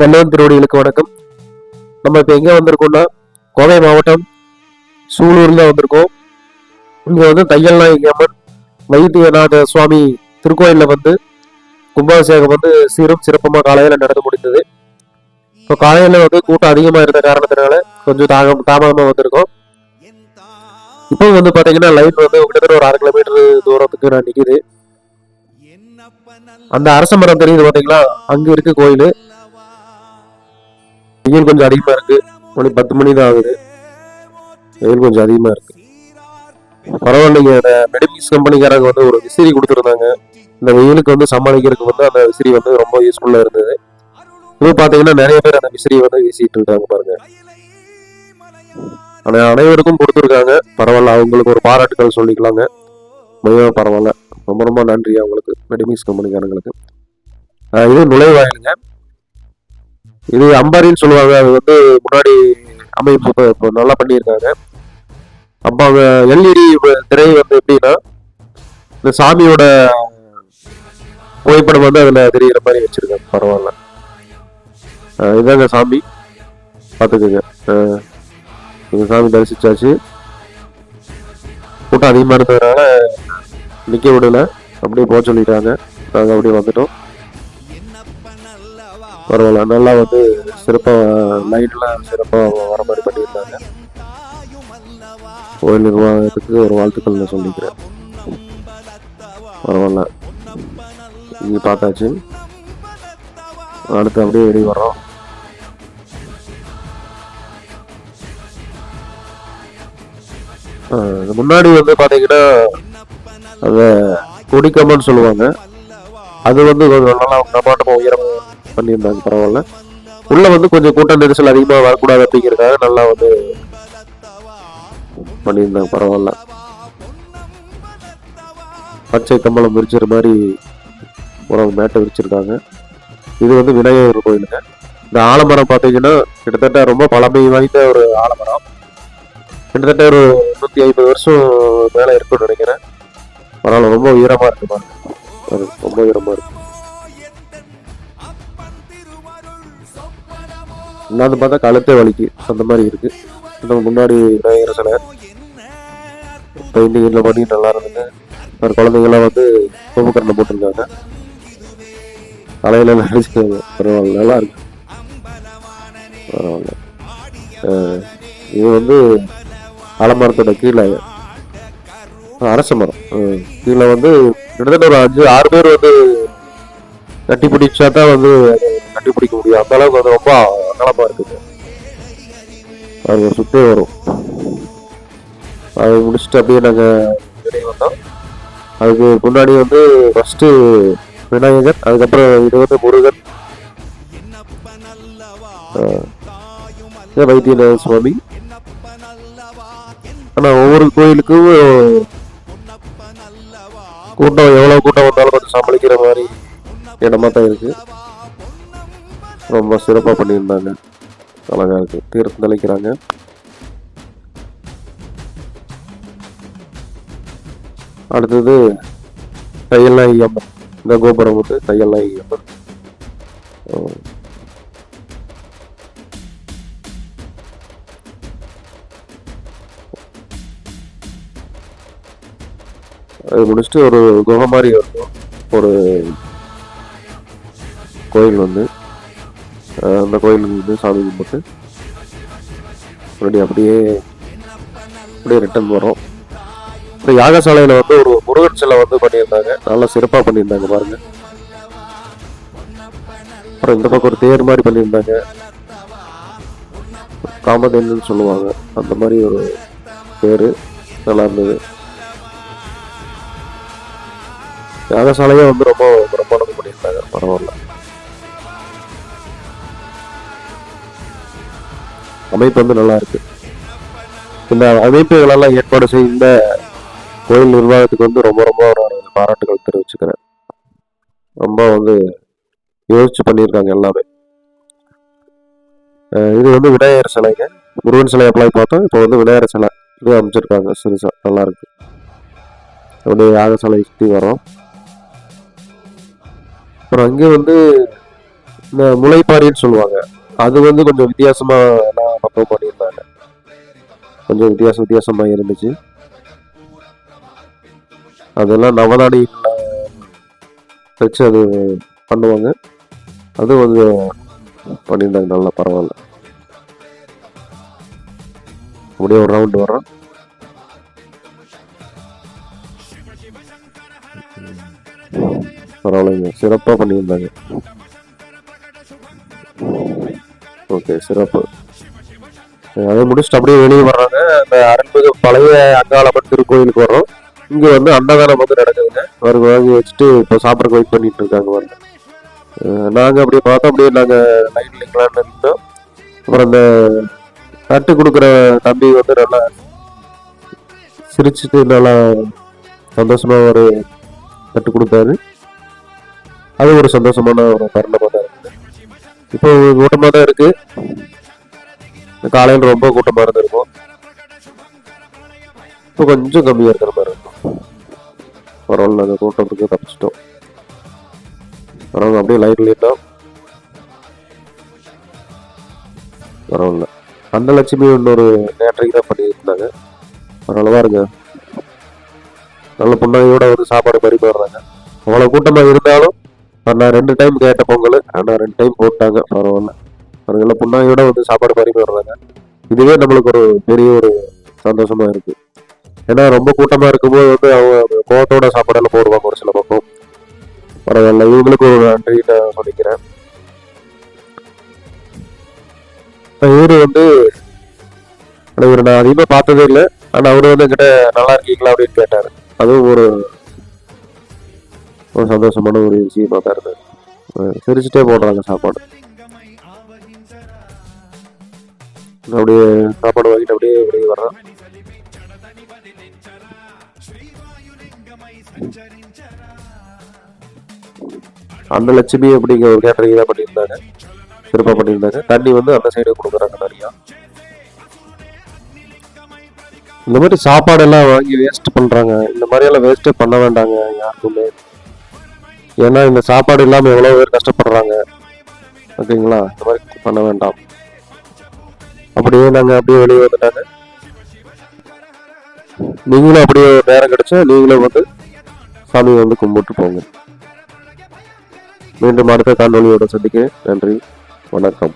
வல்லவன் திருவடிகளுக்கு வணக்கம். நம்ம இப்போ எங்கே வந்திருக்கோம்னா கோவை மாவட்டம் சூலூரில் வந்திருக்கோம். இங்கே வந்து தையல்நாயகி அம்மன் வைத்தியநாத சுவாமி திருக்கோயிலில் வந்து கும்பாபிஷேகம் வந்து சீரும் சிறப்புமாக காலையில் நடந்து முடிந்தது. இப்போ காலையில் வந்து கூட்டம் அதிகமாக இருந்த காரணத்தினால கொஞ்சம் தாகம் தாமதமாக வந்திருக்கோம். இப்போ வந்து பார்த்தீங்கன்னா லைன் வந்து கிட்டத்தட்ட ஒரு அரை கிலோமீட்டர் தூரத்துக்கு நான் நிற்கிது அந்த அரச மரம் தெரியுது பார்த்தீங்களா அங்கே இருக்கு கோயில். வெயில் கொஞ்சம் அதிகமா இருக்கு. மணி பத்து மணி தான் ஆகுது. வெயில் கொஞ்சம் அதிகமா இருக்கு. பரவாயில்லைங்க அந்த மெடிமிக்ஸ் கம்பெனிக்காரங்க வந்து ஒரு விசிறி கொடுத்துருந்தாங்க. இந்த வெயிலுக்கு வந்து சமாளிக்கிறதுக்கு வந்து அந்த விசிறி வந்து ரொம்ப யூஸ்ஃபுல்லா இருந்தது. இப்போ பாத்தீங்கன்னா நிறைய பேர் அந்த விசிறியை வந்து வீசிட்டு இருக்காங்க பாருங்க. ஆனா அனைவருக்கும் கொடுத்துருக்காங்க. பரவாயில்ல அவங்களுக்கு ஒரு பாராட்டுகள் சொல்லிக்கலாங்க. மிகவும் பரவாயில்ல. ரொம்ப ரொம்ப நன்றி அவங்களுக்கு மெடிமிக்ஸ் கம்பெனிக்காரங்களுக்கு. இது நுழைவாயிலுங்க. இது அம்பாரின்னு சொல்லுவாங்க. அது வந்து முன்னாடி அமைப்பு இப்போ இப்போ நல்லா பண்ணியிருக்காங்க. அப்போ அவங்க எல்இடி திரை வந்து எப்படின்னா இந்த சாமியோட புகைப்படம் வந்து அதில் தெரிகிற மாதிரி வச்சிருக்காங்க. பரவாயில்ல. இதாங்க சாமி. பார்த்துக்குங்க இந்த சாமி தரிசிச்சாச்சு. கூட்டம் அதிகமாக இருந்ததுனால நிற்க விடல. அப்படியே போக சொல்லிட்டாங்க. நாங்கள் அப்படியே வந்துட்டோம். பரவாயில்ல. நல்லா வந்து சிறப்பாக லைட்லாம் சிறப்பாக வர மாதிரி பண்ணியிருந்தாங்க. கோயில் நிர்வாகத்துக்கு ஒரு வாழ்த்துக்கள் நான் சொல்லிக்கிறேன். பரவாயில்ல. இங்கே பார்த்தாச்சு. அடுத்து அப்படியே வெளியே வர்றோம். முன்னாடி வந்து பார்த்தீங்கன்னா அந்த கொடிக்கம்பன்னு சொல்லுவாங்க. அது வந்து கொஞ்சம் நல்லா பிரமாண்டமாக உயரம் பண்ணியிருந்தாங்க பரவாயில்ல. உள்ள வந்து கொஞ்சம் கூட்ட நெரிசல் அதிகமாக வரக்கூடாது அப்படிங்கிறதுக்காக நல்லா வந்து பண்ணியிருந்தாங்க பரவாயில்ல. பச்சை கம்பளம் விரிச்சிற மாதிரி ஒரு மேட்டை விரிச்சிருக்காங்க இது வந்து விநாயகர் கோயிலுங்க. இந்த ஆலமரம் பார்த்தீங்கன்னா கிட்டத்தட்ட ரொம்ப பழமை வாய்ந்த ஒரு ஆலமரம். கிட்டத்தட்ட ஒரு நூற்றி ஐம்பது வருஷம் மேலே இருக்கும்னு நினைக்கிறேன். பரவாயில்ல ரொம்ப உயரமாக இருக்கு பாருங்க. அது ரொம்ப உயரமாக இருக்கு. இன்னாந்து பார்த்தா கழுத்தே வலிக்கு. அந்த மாதிரி இருக்கு. இந்த முன்னாடி விநாயகர் சிலை. பெயிண்டிங் இதில் பண்ணி நல்லா இருந்தது ஒரு குழந்தைங்களாம் வந்து கோபக்கரண்டை போட்டிருக்காங்க. அலையில நினைச்சுக்காங்க பரவாயில்ல நல்லா இருக்கு. பரவாயில்ல. இது வந்து ஆலமரத்தோட கீழே. அரச மரம். கீழே வந்து கிட்டத்தட்ட ஒரு அஞ்சு ஆறு பேர் வந்து கட்டி பிடிச்சா தான் வந்து கட்டி பிடிக்க முடியும். அந்த அளவுக்கு வந்து ரொம்ப அகலமா இருக்குது அது சுற்றி வரும். அது முடிச்சுட்டு அப்படியே நாங்கள் வெளியே வந்தோம். அதுக்கு முன்னாடி வந்து ஃபஸ்ட்டு விநாயகர் அதுக்கப்புறம் இது வந்து முருகன். வைத்தியநாத சுவாமி. ஆனால் ஒவ்வொரு கோயிலுக்கும் கூட்டம் எவ்வளோ கூட்டம் வந்தாலும் கொஞ்சம் சமாளிக்கிற மாதிரி இடமா தான் இருக்குது ரொம்ப சிறப்பாக பண்ணியிருந்தாங்க. அழகாக இருக்கு. தீர்த்து தெளிக்கிறாங்க. அடுத்தது தையல்லாம் நாயகி இந்த கோபுரம் வந்து தையல்லாம் நாயகி அது முடிச்சுட்டு ஒரு குகை மாதிரி இருக்கும் ஒரு கோயில் வந்து அந்த கோயிலுக்கு வந்து சாமி கும்பிட்டு மறுபடியும் அப்படியே அப்படியே ரிட்டர்ன் வரோம் இப்போ யாகசாலையில் வந்து ஒரு முருகன் சிலை வந்து பண்ணியிருந்தாங்க. நல்லா சிறப்பாக பண்ணியிருந்தாங்க பாருங்க. அப்புறம் இந்த பக்கம் ஒரு தேர் மாதிரி பண்ணியிருந்தாங்க. காமதேன்னு சொல்லுவாங்க. அந்த மாதிரி ஒரு தேர் நல்லா இருந்தது. யாகசாலையே வந்து ரொம்ப பிரம்மாண்டம் பண்ணியிருந்தாங்க. பரவாயில்ல. அமைப்பு வந்து நல்லா இருக்கு இந்த அமைப்புகளெல்லாம் ஏற்பாடு செய்த கோயில் நிர்வாகத்துக்கு வந்து ரொம்ப ரொம்ப ஒரு பாராட்டுகள் தெரிவிச்சுக்கிறேன். ரொம்ப வந்து யோசிச்சு பண்ணியிருக்காங்க எல்லாமே. இது வந்து விநாயகர் சிலைங்க. முருகன் சிலை அப்ளை பார்த்தோம். இப்போ வந்து விநாயகர் சிலை இது அமைச்சிருக்காங்க. சிறுசா நல்லா இருக்கு அப்படியே யாகசாலை சுற்றி வரோம் அப்புறம் அங்கே வந்து இந்த முளைப்பாரின்னு சொல்லுவாங்க. அது வந்து கொஞ்சம் வித்தியாசமா நான் பக்கம் பண்ணியிருந்தாங்க. கொஞ்சம் வித்தியாசம் வித்தியாசமா இருந்துச்சு. அதெல்லாம் நவநாடி வச்சு அது பண்ணுவாங்க. அது வந்து பண்ணியிருந்தாங்க. நல்லா பரவாயில்ல. அப்படியே ஒரு ரவுண்டு வரோம் பரவாயில்லைங்க. சிறப்பாக பண்ணியிருந்தாங்க. ஓகே சிறப்பு. அதை முடிச்சுட்டு அப்படியே வெளியே வர்றாங்க. அந்த அரண்மிகு பழைய அங்காளம்மன் திருக்கோயிலுக்கு வர்றோம். இங்க வந்து அன்னதானம் வந்து நடக்குதுங்க. அவர் வாங்கி வச்சுட்டு இப்போ சாப்பிட்றக்கு வெயிட் பண்ணிட்டு இருக்காங்க வந்து நாங்கள் அப்படியே பார்த்தோம். அப்படியே நாங்கள் லைன் நிற்கலான்னு இருந்தோம் அப்புறம் அந்த தட்டு கொடுக்குற தம்பி வந்து நல்லா சிரிச்சுட்டு நல்லா சந்தோஷமா ஒரு தட்டு கொடுத்தாரு. அது ஒரு சந்தோஷமான ஒரு தருணமாக இப்போ கூட்டமாக தான் இருக்கு காலையில் ரொம்ப கூட்டமாக இருந்திருக்கும். இப்போ கொஞ்சம் கம்மியாக இருக்கிற மாதிரி இருக்கும். பரவாயில்ல அந்த கூட்டத்துக்கு தப்பிச்சிட்டோம். பரவாயில்ல அப்படியே லைட் லைட்டாக பரவாயில்ல. அன்னலட்சுமி இன்னொரு நேற்றைக்கு தான் பண்ணியிருந்தாங்க. பரவாயில்லவா இருங்க நல்ல புன்னகையோட வந்து சாப்பாடு பரிமாறுறாங்க. அவ்வளோ கூட்டமாக இருந்தாலும் நான் ரெண்டு டைம் கேட்ட பொங்கல். ஆனால் ரெண்டு டைம் போட்டாங்க. பரவாயில்ல. அவங்கள புன்னகையோட வந்து சாப்பாடு பரிமாறுறாங்க இதுவே நம்மளுக்கு ஒரு பெரிய ஒரு சந்தோஷமா இருக்கு. ஏன்னா ரொம்ப கூட்டமா இருக்கும்போது வந்து அவங்க கோவத்தோட சாப்பாடெல்லாம் போடுவாங்க ஒரு சில பக்கம். பரவாயில்ல. இவங்களுக்கு ஒரு நன்றி நான் சொல்லிக்கிறேன். இவரு வந்து இவர் நான் அதிகமாக பார்த்ததே இல்லை. ஆனால் அவரு வந்து என்கிட்ட நல்லா இருக்கீங்களா அப்படின்னு கேட்டார். அதுவும் ஒரு ஒரு சந்தோஷமான ஒரு விஷயமா தான் இருந்தது. சிரிச்சுட்டே போடுறாங்க சாப்பாடு. அப்படியே சாப்பாடு வாங்கிட்டு அப்படியே வெளியே வர்றோம் அந்த லட்சுமி அப்படிங்கிற ஒரு கேட்டரிங் தான் பண்ணியிருந்தாங்க. சிறப்பாக பண்ணியிருந்தாங்க. தண்ணி வந்து அந்த சைடு கொடுக்குறாங்க நிறையா. இந்த மாதிரி சாப்பாடெல்லாம் வாங்கி வேஸ்ட் பண்ணுறாங்க இந்த மாதிரியெல்லாம் வேஸ்ட்டே பண்ண வேண்டாங்க யாருக்குமே. ஏன்னா இந்த சாப்பாடு இல்லாமல் எவ்வளோ பேர் கஷ்டப்படுறாங்க. ஓகேங்களா? இந்த மாதிரி பண்ண வேண்டாம். அப்படியே நாங்கள் அப்படியே வெளியே வந்துட்டாங்க. நீங்களும் அப்படியே நேரம் கிடைச்சா நீங்களும் வந்து சாமியை வந்து கும்பிட்டு போங்க. மீண்டும் அடுத்த காணொலியோட சந்திக்கிறேன். நன்றி. வணக்கம்.